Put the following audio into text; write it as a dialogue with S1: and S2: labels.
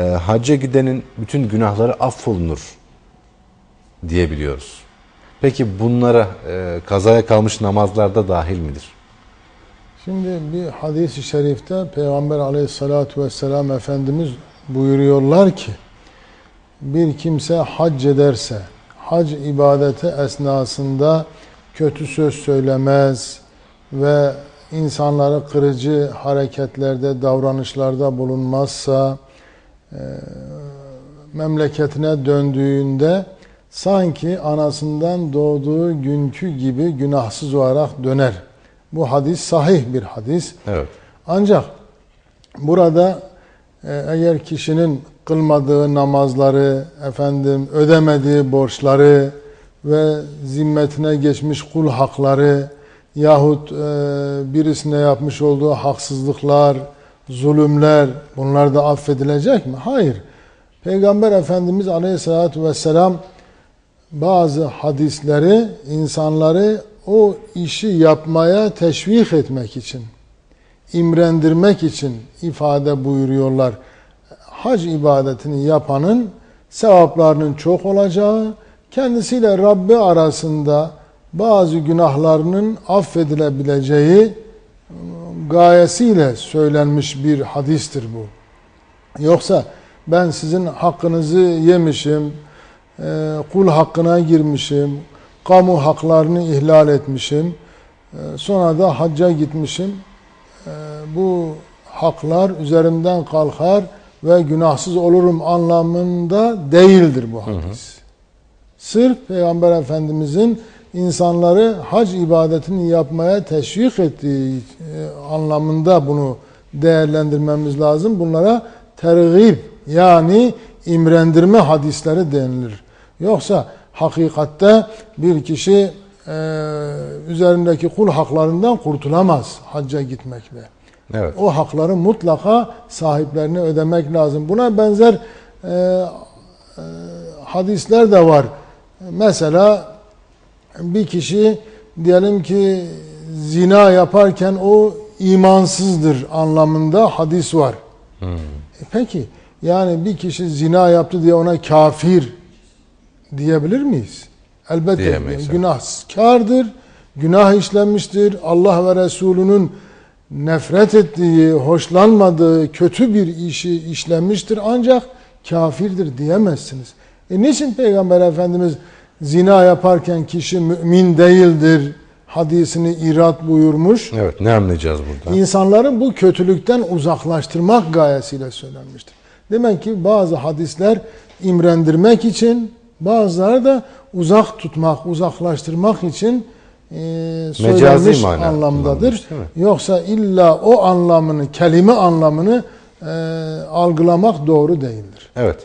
S1: hacca gidenin bütün günahları affolunur diyebiliyoruz. Peki bunlara e, kazaya kalmış namazlarda dahil midir?
S2: Şimdi bir hadis-i şerifte Peygamber aleyhissalatu vesselam Efendimiz buyuruyorlar ki bir kimse hac ederse hac ibadeti esnasında kötü söz söylemez ve insanları kırıcı hareketlerde, davranışlarda bulunmazsa e, memleketine döndüğünde sanki anasından doğduğu günkü gibi günahsız olarak döner. Bu hadis sahih bir hadis.
S1: Evet.
S2: Ancak burada e, eğer kişinin kılmadığı namazları, efendim ödemediği borçları ve zimmetine geçmiş kul hakları yahut e, birisine yapmış olduğu haksızlıklar, zulümler bunlar da affedilecek mi? Hayır. Peygamber Efendimiz Aleyhisselatü Vesselam bazı hadisleri insanları o işi yapmaya teşvik etmek için, imrendirmek için ifade buyuruyorlar. Hac ibadetini yapanın sevaplarının çok olacağı, kendisiyle Rabbi arasında bazı günahlarının affedilebileceği gayesiyle söylenmiş bir hadistir bu. Yoksa ben sizin hakkınızı yemişim, e, kul hakkına girmişim, kamu haklarını ihlal etmişim, e, sonra da hacca gitmişim. E, bu haklar üzerimden kalkar ve günahsız olurum anlamında değildir bu hadis. Sırf Peygamber Efendimizin insanları hac ibadetini yapmaya teşvik ettiği anlamında bunu değerlendirmemiz lazım. Bunlara tergib yani imrendirme hadisleri denilir. Yoksa hakikatte bir kişi e, üzerindeki kul haklarından kurtulamaz hacca gitmekle.
S1: Evet.
S2: O hakları mutlaka sahiplerine ödemek lazım. Buna benzer e, e, hadisler de var. Mesela bir kişi diyelim ki zina yaparken o imansızdır anlamında hadis var.
S1: Hmm.
S2: E peki yani bir kişi zina yaptı diye ona kafir diyebilir miyiz? Elbette
S1: Diyemeyiz, evet.
S2: günahkardır, günah işlenmiştir. Allah ve Resulünün nefret ettiği, hoşlanmadığı kötü bir işi işlenmiştir ancak kafirdir diyemezsiniz. E niçin Peygamber Efendimiz zina yaparken kişi mümin değildir hadisini irat buyurmuş?
S1: Evet. Ne anlayacağız burada?
S2: İnsanları bu kötülükten uzaklaştırmak gayesiyle söylenmiştir. Demek ki bazı hadisler imrendirmek için, bazıları da uzak tutmak, uzaklaştırmak için e, söylenmiş
S1: mana
S2: anlamdadır. Yoksa illa o anlamını, kelime anlamını e, algılamak doğru değildir.
S1: Evet.